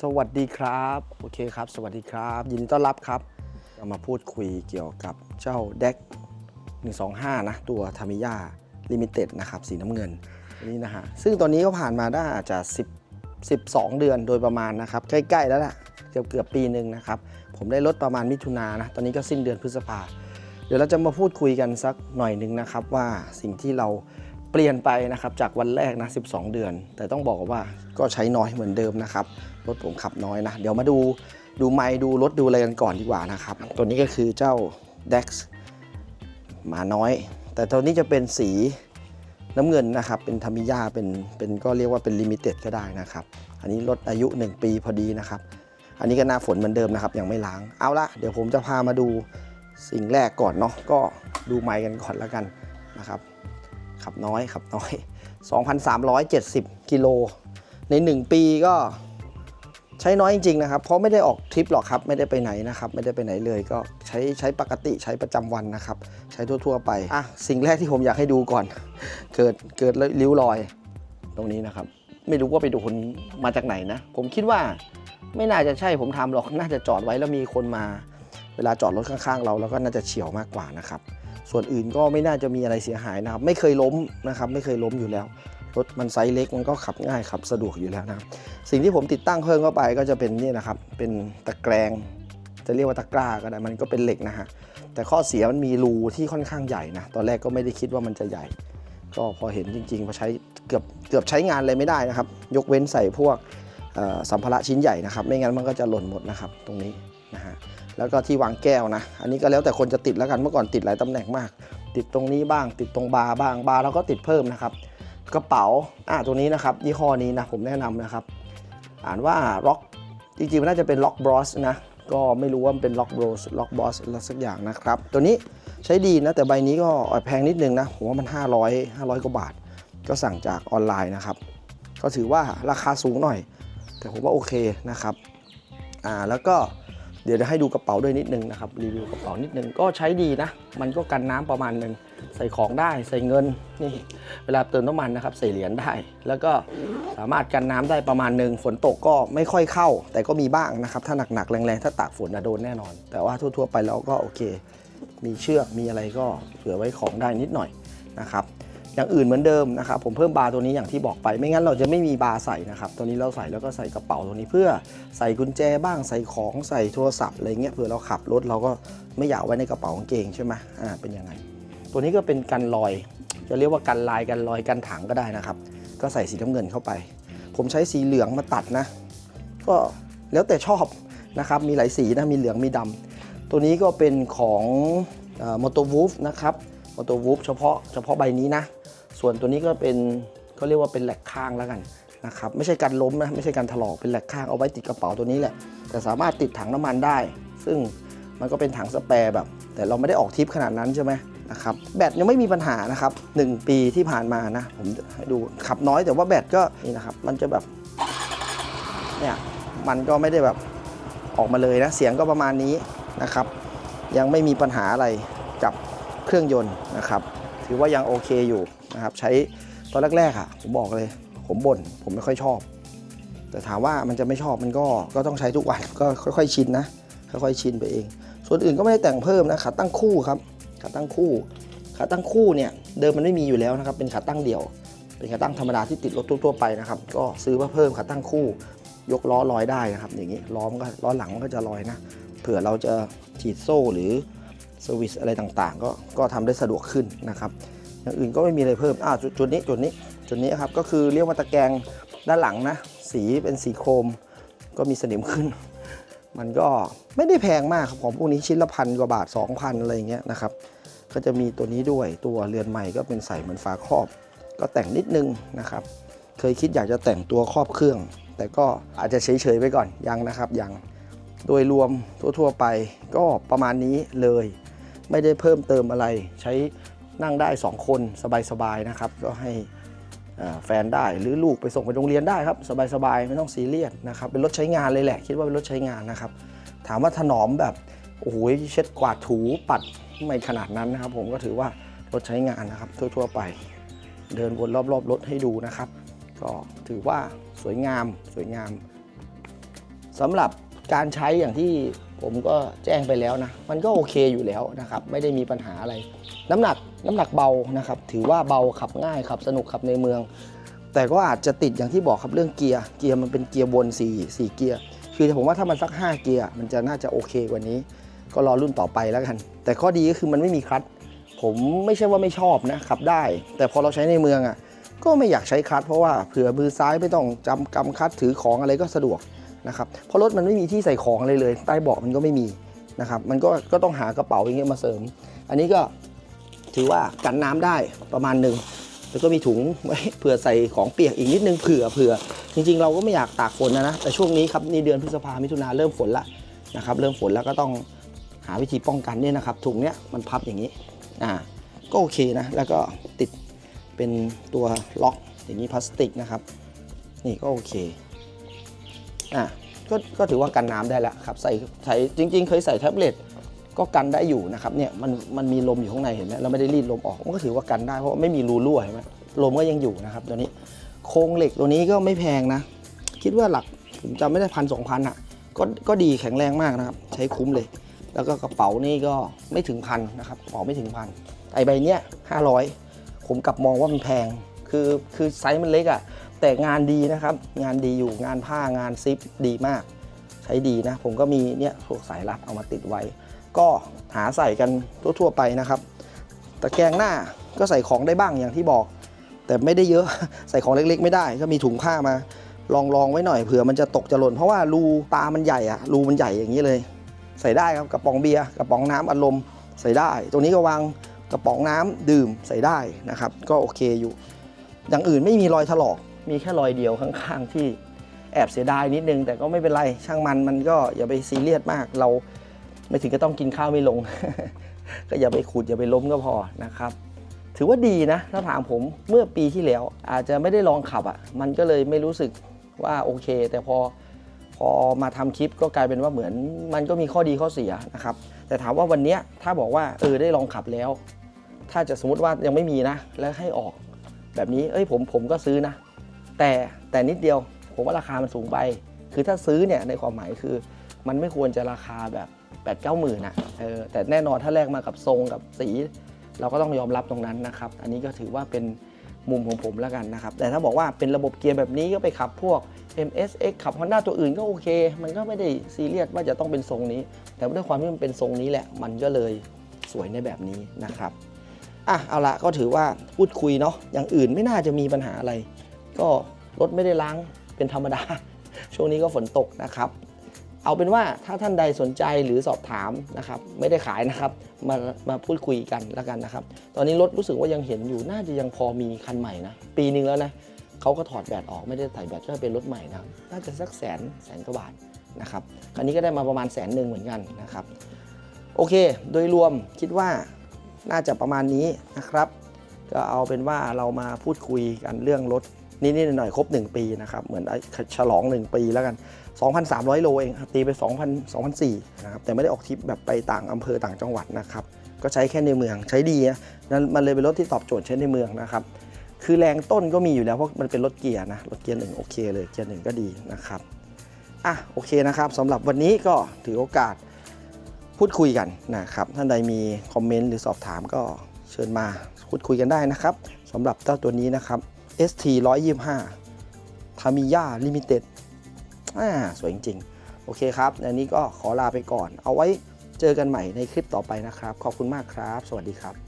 สวัสดีครับโอเคครับ สวัสดีครับ ยินดีต้อนรับครับเรามาพูดคุยเกี่ยวกับเจ้า d e c 125 นะ ตัวทามิยาลิมิเต็ดนะครับ สีน้ำเงินนี่นะฮะซึ่งตอนนี้ก็ผ่านมาได้อาจจะ 10 12 เดือนโดยประมาณนะครับ ใกล้ ๆ แล้วล่ะเกือบเกือบปีหนึ่งนะครับ ผมได้ลดประมาณมิถุนานนะตอนนี้ก็สิ้นเดือนพฤษภาเดี๋ยวเราจะมาพูดคุยกันสักหน่อยหนึ่งนะครับ ว่าสิ่งที่เราเปลี่ยนไปนะครับจากวันแรกนะ 12 เดือน แต่ต้องบอกว่าก็ใช้น้อยเหมือนเดิมนะครับ รถผมขับน้อยนะ เดี๋ยวมาดูดูไมค์ดูรถดูอะไรกันก่อนดีกว่านะครับ ตัวนี้ก็คือเจ้า Dex หมาน้อย แต่ตัวนี้จะเป็นสีน้ำเงินนะครับ เป็นทามิยาเป็นเป็นก็เรียกว่าเป็นลิมิเต็ดก็ได้นะครับ อันนี้รถอายุ 1 ปีพอดีนะครับ อันนี้ก็หน้าฝนเหมือนเดิมนะครับ ยังไม่ล้าง เอาละเดี๋ยวผมจะพามาดูสิ่งแรกก่อนเนาะ ก็ดูไมค์กันก่อนแล้วกันนะครับ ขับน้อยขับน้อย 2,370 กิโล ใน 1 ปีก็ ช้น้อยจริงๆนะครับ เพราะไม่ได้ออกทริปหรอกครับ ไม่ได้ไปไหนนะครับ ไม่ได้ไปไหนเลยก็ใช้ใช้ปกติใช้ประจำวันนะครับ ใช้ทั่วๆไป อะ สิ่งแรกที่ผมอยากให้ดูก่อน เกิดเกิดริ้วรอยตรงนี้นะครับ ไม่รู้ว่าไปโดนมาจากไหนนะ ผมคิดว่าไม่น่าจะใช่ผมทำหรอก น่าจะจอดไว้แล้วมีคนมา เวลาจอดรถข้างๆ เราแล้วก็น่าจะเฉียวมากกว่านะครับ ส่วนอื่นก็ไม่น่าจะมีอะไรเสียหายนะครับ ไม่เคยล้มนะครับ ไม่เคยล้มอยู่แล้ว รถมันไซส์เล็กมันก็ขับง่ายขับสะดวกอยู่แล้วนะสิ่งที่ผมติดตั้งเพิ่มเข้าไปก็จะเป็นนี่นะครับ เป็นตะแกรงจะเรียกว่าตะกร้าก็ได้มันก็เป็นเหล็กนะฮะแต่ข้อเสียมันมีรูที่ค่อนข้างใหญ่นะตอนแรกก็ไม่ได้คิดว่ามันจะใหญ่ ก็พอเห็นจริงๆพอใช้เกือบเกือบใช้งานเลยไม่ได้นะครับ ยกเว้นใส่พวกสัมภาระชิ้นใหญ่นะครับ ไม่งั้นมันก็จะหล่นหมดนะครับ ตรงนี้นะฮะแล้วก็ที่วางแก้วนะ อันนี้ก็แล้วแต่คนจะติดแล้วกันเมื่อก่อนติดหลายตำแหน่งมาก ติดตรงนี้บ้าง ติดตรงบาร์บ้างบาร์เราก็ติดเพิ่มนะครับ กระเป๋าอ่าตัวนี้นะครับยี่ห้อนี้นะผมแนะนำนะครับ อ่านว่า Rock จริงๆมันน่าจะเป็น Rock Bros นะก็ไม่รู้ว่ามันเป็น Rock Bros Rock Boss อะไรสักอย่างนะครับ ตัวนี้ใช้ดีนะ แต่ใบนี้ก็แพงนิดนึงนะ ผมว่ามัน 500 500 กว่าบาท ก็สั่งจากออนไลน์นะครับ ก็ถือว่าราคาสูงหน่อย แต่ผมว่าโอเคนะครับอ่าแล้วก็เดี๋ยวจะให้ดูกระเป๋าด้วยนิดนึงนะครับรีวิวกระเป๋านิดนึงก็ใช้ดีนะ มันก็กันน้ำประมาณหนึง ใส่ของได้ใส่เงินนี่เวลาเติมน้ำมันนะครับใส่เหรียญได้ แล้วก็สามารถกันน้ำได้ประมาณหนึ่งฝนตกก็ไม่ค่อยเข้า แต่ก็มีบ้างนะครับ ถ้าหนักๆแรงๆ ถ้าตากฝนนะโดนแน่นอน แต่ว่าทั่วๆไปเราก็โอเค มีเชือกมีอะไรก็เผื่อไว้ของได้นิดหน่อยนะครับอย่างอื่นเหมือนเดิมนะครับผมเพิ่มบาร์ตัวนี้อย่างที่บอกไป ไม่งั้นเราจะไม่มีบาร์ใส่นะครับตัวนี้เราใส่แล้วก็ใส่กระเป๋าตัวนี้เพื่อใส่กุญแจบ้างใส่ของใส่โทรศัพท์อะไรเงี้ยเผื่อเราขับรถเราก็ไม่อยากไว้ในกระเป๋ากางเกงใช่ไหมอ่าเป็นยังไง ตัวนี้ก็เป็นกันรอย จะเรียกว่ากันลายกันรอยกันถังก็ได้นะครับ ก็ใส่สีน้ำเงินเข้าไป ผมใช้สีเหลืองมาตัดนะ ก็แล้วแต่ชอบนะครับ มีหลายสีนะ มีเหลืองมีดำตัวนี้ก็เป็นของมอเตอร์วูฟนะครับมอเตอร์วูฟเฉพาะเฉพาะใบนี้นะ ส่วนตัวนี้ก็เป็นก็เรียกว่าเป็นแหลกข้างแล้วกันนะครับ ไม่ใช่การล้มนะ ไม่ใช่การถลอก เป็นแหลกข้างเอาไว้ติดกระเป๋าตัวนี้แหละ แต่สามารถติดถังน้ำมันได้ ซึ่งมันก็เป็นถังสแปร์แบบ แต่เราไม่ได้ออกทิปขนาดนั้นใช่ไหม นะครับแบตยังไม่มีปัญหานะครับ 1 ปีที่ผ่านมานะ ผมให้ดูขับน้อยแต่ว่าแบตก็นี่นะครับ มันจะแบบเนี่ยมันก็ไม่ได้แบบออกมาเลยนะ เสียงก็ประมาณนี้นะครับ ยังไม่มีปัญหาอะไรกับเครื่องยนต์นะครับ ถือว่ายังโอเคอยู่นะครับ ใช้ตอนแรกๆอะผมบอกเลย ผมบ่นผมไม่ค่อยชอบ แต่ถามว่ามันจะไม่ชอบมันก็ก็ต้องใช้ทุกวันก็ค่อยๆชินนะค่อยๆชินไปเอง ส่วนอื่นก็ไม่ได้แต่งเพิ่มนะขาตั้งคู่ครับ ขาตั้งคู่ ขาตั้งคู่เนี่ยเดิมมันไม่มีอยู่แล้วนะครับ เป็นขาตั้งเดี่ยว เป็นขาตั้งธรรมดาที่ติดรถทั่วๆไปนะครับ ก็ซื้อมาเพิ่มขาตั้งคู่ ยกล้อลอยได้นะครับ อย่างนี้ล้อมก็ล้อหลังมันก็จะลอยนะ เผื่อเราจะฉีดโซ่หรือเซอร์วิสอะไรต่างๆ ก็ก็ทำได้สะดวกขึ้นนะครับ อย่างอื่นก็ไม่มีอะไรเพิ่มอ่าจุดจุดนี้จุดนี้จุดนี้ครับก็คือเรียกว่าตะแกรงด้านหลังนะ สีเป็นสีโครม ก็มีสนิมขึ้น มันก็ไม่ได้แพงมากครับของพวกนี้ชิ้นละพันกว่าบาท 2,000 อะไรเงี้ยนะครับ ก็จะมีตัวนี้ด้วยตัวเรือนใหม่ก็เป็นใส่เหมือนฝาครอบ ก็แต่งนิดนึงนะครับ เคยคิดอยากจะแต่งตัวครอบเครื่อง แต่ก็อาจจะเฉยๆไปก่อนยังนะครับยังโดยรวมทั่วๆไปก็ประมาณนี้เลย ไม่ได้เพิ่มเติมอะไร ใช้นั่งได้ 2 คนสบายๆนะครับ ก็ให้ แฟนได้หรือลูกไปส่งไปโรงเรียนได้ครับสบายๆไม่ต้องซีเรียสนะครับเป็นรถใช้งานเลยแหละคิดว่าเป็นรถใช้งานนะครับถามว่าถนอมแบบโอ้โหเช็ดกวาดถูปัดไม่ขนาดนั้นนะครับ ผมก็ถือว่ารถใช้งานนะครับ ทั่วๆไป เดินวนรอบๆรถให้ดูนะครับ ก็ถือว่าสวยงามสวยงามสำหรับการใช้อย่างที่ผมก็แจ้งไปแล้วนะ มันก็โอเคอยู่แล้วนะครับ ไม่ได้มีปัญหาอะไร น้ำหนัก น้ำหนักเบานะครับถือว่าเบาขับง่ายขับสนุกขับในเมือง แต่ก็อาจจะติดอย่างที่บอกครับเรื่องเกียร์เกียร์มันเป็นเกียร์บน4 4เกียร์คือผมว่าถ้ามันสัก 5 เกียร์มันจะน่าจะโอเคกว่านี้ ก็รอรุ่นต่อไปแล้วกัน แต่ข้อดีก็คือมันไม่มีคลัตช์ผมไม่ใช่ว่าไม่ชอบนะขับได้ แต่พอเราใช้ในเมืองอะก็ไม่อยากใช้คลัตช์เพราะว่าเผื่อมือซ้ายไม่ต้องจำกำคลัตช์ถือของอะไรก็สะดวกนะครับเพราะรถมันไม่มีที่ใส่ของอะไรเลย ใต้เบาะมันก็ไม่มีนะครับมันก็ก็ต้องหากระเป๋าอย่างเงี้ยมาเสริม อันนี้ก็ ถือว่ากันน้ำได้ประมาณหนึ่งแล้วก็มีถุงไว้เผื่อใส่ของเปียกอีกนิดนึงเผื่อเผื่อจริง ๆ เราก็ไม่อยากตากฝนนะนะแต่ช่วงนี้ครับนี่เดือนพฤษภามิถุนาเริ่มฝนละนะครับเริ่มฝนแล้วก็ต้องหาวิธีป้องกันเนี่ยนะครับถุงเนี้ยมันพับอย่างนี้อ่าก็โอเคนะแล้วก็ติดเป็นตัวล็อกอย่างนี้พลาสติกนะครับ นี่ก็โอเคอะก็ก็ถือว่ากันน้ำได้แล้วครับใส่ใส่จริง ๆ เคยใส่แท็บเล็ต ก็กันได้อยู่นะครับเนี่ยมันมันมีลมอยู่ข้างในเห็นไหมเราไม่ได้รีดลมออกมันก็ถือว่ากันได้เพราะว่าไม่มีรูรั่วเห็นไหมลมก็ยังอยู่นะครับตัวนี้โครงเหล็กตัวนี้ก็ไม่แพงนะ คิดว่าหลักผมจำไม่ได้พันสองพันอะก็ก็ดีแข็งแรงมากนะครับ ใช้คุ้มเลย แล้วก็กระเป๋านี่ก็ไม่ถึงพันนะครับกระเป๋าไม่ถึงพันไอใบเนี้ยห้าร้อยผมกลับมองว่ามันแพงคือคือไซส์มันเล็กอะแต่งานดีนะครับ งานดีอยู่งานผ้างานซิปดีมาก ใช้ดีนะ ผมก็มีเนี่ยพวกสายรัดเอามาติดไว้ ก็หาใส่กันทั่วๆไปนะครับตะแกรงหน้าก็ใส่ของได้บ้างอย่างที่บอก แต่ไม่ได้เยอะใส่ของเล็กๆ ไม่ได้ ก็มีถุงผ้ามาลองลองไว้หน่อยเผื่อมันจะตกจะหล่นเพราะว่ารูตามันใหญ่อะรูมันใหญ่อย่างนี้เลย ใส่ได้ครับกระป๋องเบียร์กระป๋องน้ำอัดลมใส่ได้ ตรงนี้ก็วางกระป๋องน้ำดื่มใส่ได้นะครับ ก็โอเคอยู่ อย่างอื่นไม่มีรอยถลอก มีแค่รอยเดียวข้างๆที่แอบเสียดายนิดนึง แต่ก็ไม่เป็นไรช่างมันมันก็อย่าไปซีเรียสมากเรา ไม่ถึงก็ต้องกินข้าวไม่ลง ก็อย่าไปขูดอย่าไปล้มก็พอนะครับ ถือว่าดีนะ ถ้าถามผมเมื่อปีที่แล้ว อาจจะไม่ได้ลองขับอะ่ะ มันก็เลยไม่รู้สึกว่าโอเค แต่พอพอมาทำคลิปก็กลายเป็นว่าเหมือน มันก็มีข้อดีข้อเสียนะครับ แต่ถามว่าวันนี้ถ้าบอกว่าเออได้ลองขับแล้ว ถ้าจะสมมติว่ายังไม่มีนะ แล้วให้ออก แบบนี้เอ้ยผมผมก็ซื้อนะ แต่แต่นิดเดียว ผมว่าราคามันสูงไป คือถ้าซื้อเนี่ยในความหมายคือ มันไม่ควรจะราคาแบบ 8ปดเก้าหมื่นอะเออแต่แน่นอนถ้าแลกมากับทรงกับสี เราก็ต้องยอมรับตรงนั้นนะครับ อันนี้ก็ถือว่าเป็นมุมของผมแล้วกันนะครับ แต่ถ้าบอกว่าเป็นระบบเกียร์แบบนี้ก็ไปขับพวก MSX ขับ Honda ตัวอื่นก็โอเค มันก็ไม่ได้ซีเรียสว่าจะต้องเป็นทรงนี้ แต่ด้วยความที่มันเป็นทรงนี้แหละ มันก็เลยสวยในแบบนี้นะครับ อะ เอาละก็ถือว่าพูดคุยเนาะ อย่างอื่นไม่น่าจะมีปัญหาอะไร ก็รถไม่ได้ล้างเป็นธรรมดา ช่วงนี้ก็ฝนตกนะครับ เอาเป็นว่าถ้าท่านใดสนใจหรือสอบถามนะครับ ไม่ได้ขายนะครับ มามาพูดคุยกันแล้วกันนะครับ ตอนนี้รถรู้สึกว่ายังเห็นอยู่น่าจะยังพอมีคันใหม่นะ ปีหนึ่งแล้วนะเขาก็ถอดแบตออกไม่ได้ใส่แบตก็เป็นรถใหม่นะครับน่าจะสักแสนแสนกว่าบาทนะครับคันนี้ก็ได้มาประมาณแสนหนึ่งเหมือนกันนะครับ โอเค โดยรวมคิดว่าน่าจะประมาณนี้นะครับ ก็เอาเป็นว่าเรามาพูดคุยกันเรื่องรถ นิดๆหน่อยๆครบ 1 ปีนะครับ เหมือนไอ้ฉลอง 1 ปีแล้วกัน 2,300 โลเองครับตีไป 2,000 2,400นะครับแต่ไม่ได้ออกทริปแบบไปต่างอำเภอต่างจังหวัดนะครับ ก็ใช้แค่ในเมืองใช้ดีนะนั้นมันเลยเป็นรถที่ตอบโจทย์ใช้ในเมืองนะครับ คือแรงต้นก็มีอยู่แล้วเพราะมันเป็นรถเกียร์นะรถเกียร์หนึ่งโอเคเลยเกียร์หนึ่งก็ดีนะครับอะโอเคนะครับสำหรับวันนี้ก็ถือโอกาสพูดคุยกันนะครับท่านใดมีคอมเมนต์หรือสอบถามก็เชิญมาพูดคุยกันได้นะครับสำหรับเจ้าตัวนี้นะครับ ST 125 t a m i y a Limited อ่าสวยจริงๆ โอเคครับ อันนี้ก็ขอลาไปก่อน เอาไว้เจอกันใหม่ในคลิปต่อไปนะครับ ขอบคุณมากครับ สวัสดีครับ